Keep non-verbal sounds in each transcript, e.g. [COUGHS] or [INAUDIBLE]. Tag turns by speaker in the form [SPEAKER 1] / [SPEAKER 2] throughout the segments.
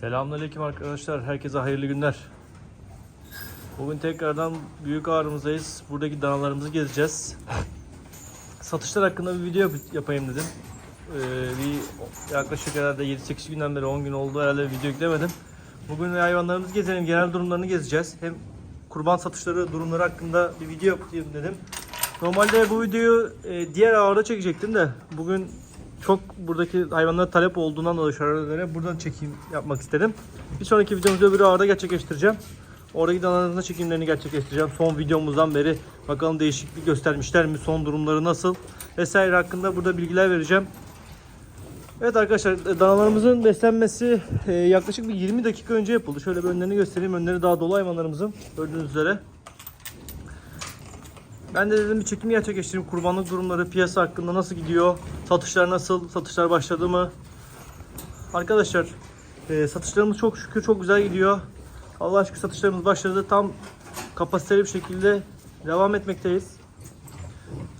[SPEAKER 1] Selamünaleyküm arkadaşlar. Herkese hayırlı günler. Bugün tekrardan büyük ağrımızdayız. Buradaki danalarımızı gezeceğiz. Satışlar hakkında bir video yap- yapayım dedim. Ee, bir yaklaşık herhalde 7-8 günden beri 10 gün oldu herhalde bir video yüklemedim. Bugün hayvanlarımızı gezelim, genel durumlarını gezeceğiz. Hem kurban satışları durumları hakkında bir video yapayım dedim. Normalde bu videoyu e, diğer ağırda çekecektim de bugün çok buradaki hayvanlara talep olduğundan dolayı şararlara buradan çekim yapmak istedim. Bir sonraki videomuzda öbür ağırda gerçekleştireceğim. Oradaki danalarında çekimlerini gerçekleştireceğim. Son videomuzdan beri bakalım değişiklik göstermişler mi, son durumları nasıl vesaire hakkında burada bilgiler vereceğim. Evet arkadaşlar danalarımızın beslenmesi e, yaklaşık bir 20 dakika önce yapıldı. Şöyle bir önlerini göstereyim. Önleri daha dolu hayvanlarımızın gördüğünüz üzere. Ben de dedim bir çekim gerçekleştireyim. Kurbanlık durumları, piyasa hakkında nasıl gidiyor? Satışlar nasıl? Satışlar başladı mı? Arkadaşlar e, satışlarımız çok şükür çok güzel gidiyor. Allah aşkına satışlarımız başladı. Tam kapasiteli bir şekilde devam etmekteyiz.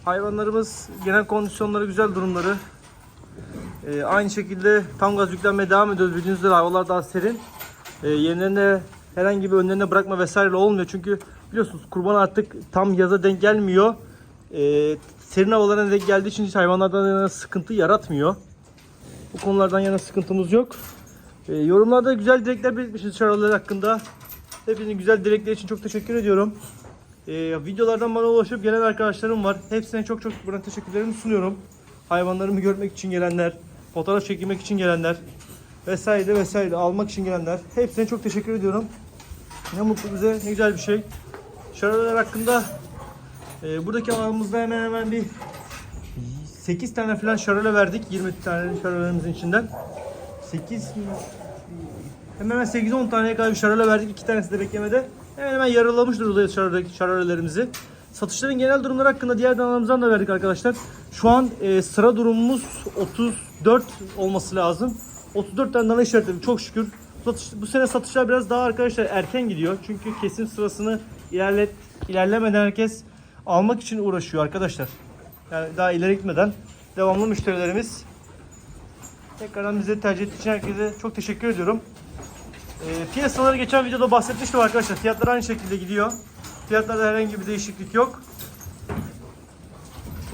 [SPEAKER 1] Hayvanlarımız genel kondisyonları güzel durumları. E, aynı şekilde tam gaz yüklenmeye devam ediyoruz. Bildiğiniz üzere havalar daha serin. E, yerlerine herhangi bir önlerine bırakma vesaire olmuyor. Çünkü biliyorsunuz kurban artık tam yaza denk gelmiyor. E, serin havalarına denk geldiği için hiç hayvanlardan yana sıkıntı yaratmıyor. Bu konulardan yana sıkıntımız yok. E, yorumlarda güzel dilekler belirtmişsiniz çağrılar hakkında. Hepinizin güzel dilekleri için çok teşekkür ediyorum. E, videolardan bana ulaşıp gelen arkadaşlarım var. Hepsine çok çok buradan teşekkürlerimi sunuyorum. Hayvanlarımı görmek için gelenler, fotoğraf çekilmek için gelenler vesaire vesaire almak için gelenler. Hepsine çok teşekkür ediyorum. Ne mutlu bize, ne güzel bir şey. Şaraplar hakkında e, buradaki alanımızda hemen hemen bir 8 tane falan şarole verdik. 20 tane şarolelerimizin içinden. 8 hemen hemen 8-10 taneye kadar bir verdik. 2 tanesi de beklemede. Hemen hemen yarılamış durumdayız şarole- şarolelerimizi. Satışların genel durumları hakkında diğer danalarımızdan da verdik arkadaşlar. Şu an e, sıra durumumuz 34 olması lazım. 34 tane dana işaretledim çok şükür. Satış, bu sene satışlar biraz daha arkadaşlar erken gidiyor. Çünkü kesim sırasını ilerlet ilerlemeden herkes almak için uğraşıyor arkadaşlar. Yani daha ileri gitmeden devamlı müşterilerimiz. Tekrardan bizi tercih ettiği için herkese çok teşekkür ediyorum. E, piyasaları geçen videoda bahsetmiştim arkadaşlar. Fiyatlar aynı şekilde gidiyor. Fiyatlarda herhangi bir değişiklik yok.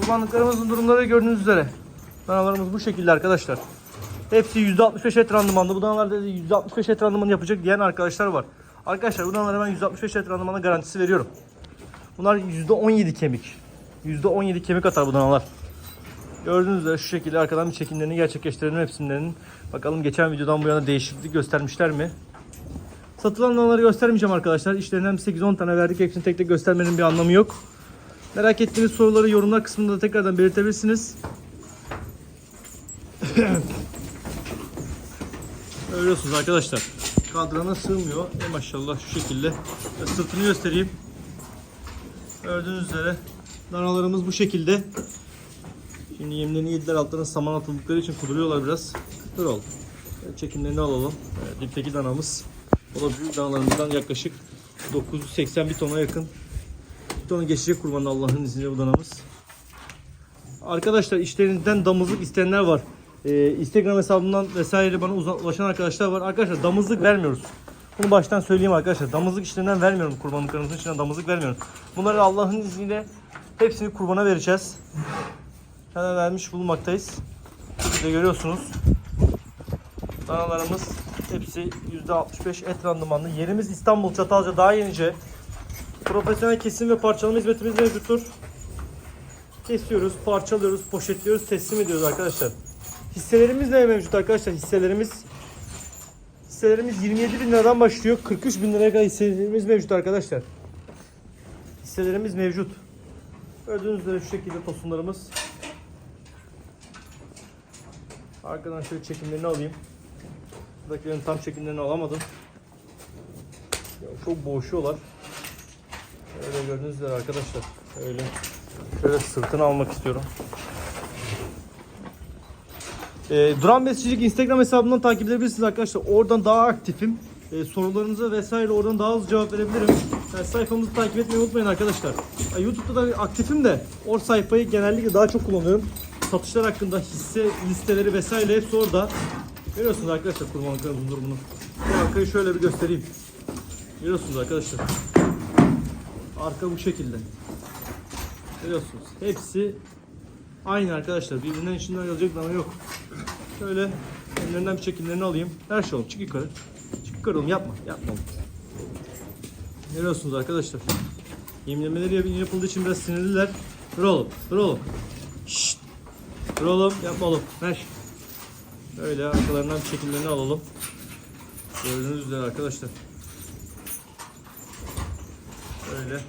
[SPEAKER 1] Kullandıklarımızın durumları gördüğünüz üzere. Danalarımız bu şekilde arkadaşlar. Hepsi %65 et randımanlı. Bu danalar dedi %65 et randımanı yapacak diyen arkadaşlar var. Arkadaşlar bu danalara ben %65 et randımanı garantisi veriyorum. Bunlar %17 kemik. %17 kemik atar bu danalar. Gördüğünüz üzere şu şekilde arkadan bir çekimlerini gerçekleştirelim hepsinin. Bakalım geçen videodan bu yana değişiklik göstermişler mi? Satılan danaları göstermeyeceğim arkadaşlar. İşlerinden 8-10 tane verdik. Hepsini tek tek göstermenin bir anlamı yok. Merak ettiğiniz soruları yorumlar kısmında da tekrardan belirtebilirsiniz. [COUGHS] Görüyorsunuz arkadaşlar. Kadrana sığmıyor. E maşallah şu şekilde. Ve Sırtını göstereyim. Gördüğünüz üzere danalarımız bu şekilde. Şimdi yemlerini yediler altlarına saman atıldıkları için kuduruyorlar biraz. Dur oğlum. Evet, Çekimlerini alalım. Evet, dipteki danamız. O da büyük danalarımızdan yaklaşık 980 bir tona yakın. Bir tonu geçecek kurbanın Allah'ın izniyle bu danamız. Arkadaşlar işlerinizden damızlık isteyenler var. Ee, Instagram hesabından vesaire bana ulaşan arkadaşlar var. Arkadaşlar damızlık vermiyoruz. Bunu baştan söyleyeyim arkadaşlar. Damızlık işlerinden vermiyorum kurbanlıklarımızın içinden damızlık vermiyorum. Bunları Allah'ın izniyle hepsini kurbana vereceğiz. Hemen vermiş bulunmaktayız. Siz de görüyorsunuz. Danalarımız hepsi %65 et randımanlı. Yerimiz İstanbul Çatalca daha yenice. Profesyonel kesim ve parçalama hizmetimiz mevcuttur. Kesiyoruz, parçalıyoruz, poşetliyoruz, teslim ediyoruz arkadaşlar. Hisselerimiz de mevcut arkadaşlar. Hisselerimiz hisselerimiz 27 bin liradan başlıyor. 43 bin liraya kadar hisselerimiz mevcut arkadaşlar. Hisselerimiz mevcut. Gördüğünüz üzere şu şekilde tosunlarımız. Arkadan şöyle çekimlerini alayım. Buradakilerin tam çekimlerini alamadım. Çok boğuşuyorlar. Öyle gördüğünüz üzere arkadaşlar. Öyle. Şöyle sırtını almak istiyorum. Ee, Duran Besicilik Instagram hesabından takip edebilirsiniz arkadaşlar. Oradan daha aktifim. Ee, sorularınıza vesaire oradan daha hızlı cevap verebilirim. Yani sayfamızı takip etmeyi unutmayın arkadaşlar. Yani YouTube'da da aktifim de o sayfayı genellikle daha çok kullanıyorum. Satışlar hakkında hisse listeleri vesaire hepsi orada. Görüyorsunuz arkadaşlar kurbanlıklarımızın durumunu. Bu arkayı şöyle bir göstereyim. Görüyorsunuz arkadaşlar. Arka bu şekilde. Görüyorsunuz. Hepsi aynı arkadaşlar. Birbirinden içinden ayrılacak dana yok. Şöyle ellerinden bir çekimlerini alayım. Her şey oğlum çık yukarı. Çık yukarı oğlum yapma. Yapma oğlum. Görüyorsunuz arkadaşlar. Yemlemeleri yap- yapıldığı için biraz sinirliler. Dur oğlum. Dur oğlum. Şşt. Dur oğlum. Yapma oğlum. Ver. Böyle arkalarından bir çekimlerini alalım. Gördüğünüz üzere arkadaşlar. Böyle.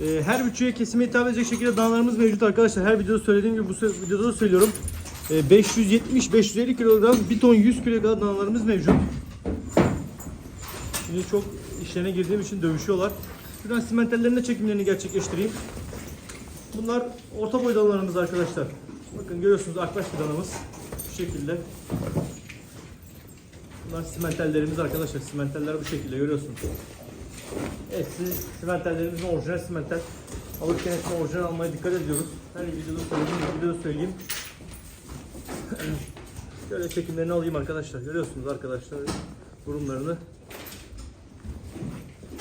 [SPEAKER 1] Ee, her bütçeye kesime hitap edecek şekilde danalarımız mevcut arkadaşlar. Her videoda söylediğim gibi bu videoda da söylüyorum. Ee, 570-550 kilogram, 1 ton 100 kilo kadar danalarımız mevcut. Şimdi çok işlerine girdiğim için dövüşüyorlar. Şuradan simentellerinde çekimlerini gerçekleştireyim. Bunlar orta boy danalarımız arkadaşlar. Bakın görüyorsunuz akbaş bir danamız. Bu şekilde. Bunlar simentellerimiz arkadaşlar. Simenteller bu şekilde görüyorsunuz. Hepsi simentellerimizin orijinal simentel. Alırken hepsini orijinal almaya dikkat ediyoruz. Her videoda söylediğim gibi videoda söyleyeyim. Şöyle çekimlerini alayım arkadaşlar. Görüyorsunuz arkadaşlar durumlarını.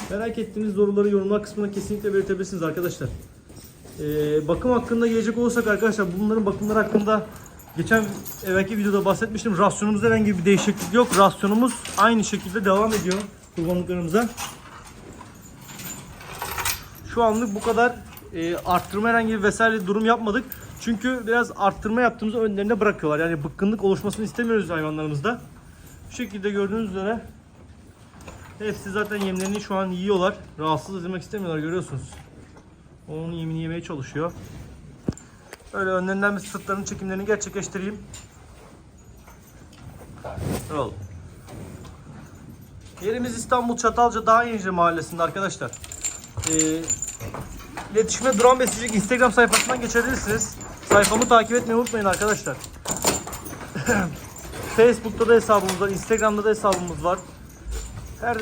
[SPEAKER 1] Merak ettiğiniz soruları yorumlar kısmına kesinlikle belirtebilirsiniz arkadaşlar. Ee, bakım hakkında gelecek olursak arkadaşlar bunların bakımları hakkında geçen evvelki videoda bahsetmiştim. Rasyonumuzda herhangi bir değişiklik yok. Rasyonumuz aynı şekilde devam ediyor kurbanlıklarımıza. Şu anlık bu kadar e, arttırma herhangi bir vesaire durum yapmadık. Çünkü biraz arttırma yaptığımızda önlerine bırakıyorlar. Yani bıkkınlık oluşmasını istemiyoruz hayvanlarımızda. Bu şekilde gördüğünüz üzere hepsi zaten yemlerini şu an yiyorlar. Rahatsız edilmek istemiyorlar görüyorsunuz. Onun yemini yemeye çalışıyor. Böyle önlerinden bir sırtlarının çekimlerini gerçekleştireyim. Yol. Yerimiz İstanbul Çatalca Dağ Yenice Mahallesi'nde arkadaşlar. Ee, iletişime Duran Besicilik Instagram sayfasından geçebilirsiniz. Sayfamı takip etmeyi unutmayın arkadaşlar. [CLEARS THROAT] Facebook'ta da hesabımız var, Instagram'da da hesabımız var. Her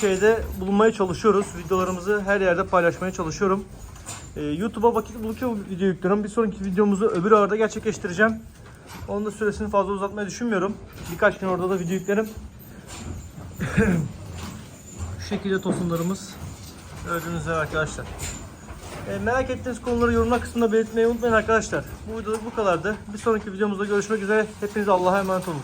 [SPEAKER 1] şeyde bulunmaya çalışıyoruz. Videolarımızı her yerde paylaşmaya çalışıyorum. Ee, YouTube'a vakit buldukça bu video yüklüyorum. Bir sonraki videomuzu öbür arada gerçekleştireceğim. Onun da süresini fazla uzatmayı düşünmüyorum. Birkaç gün orada da video yüklerim. [CLEARS THROAT] Şu şekilde tosunlarımız. Gördüğünüz üzere arkadaşlar. E, merak ettiğiniz konuları yorumlar kısmında belirtmeyi unutmayın arkadaşlar. Bu videoluk bu kadardı. Bir sonraki videomuzda görüşmek üzere. Hepinize Allah'a emanet olun.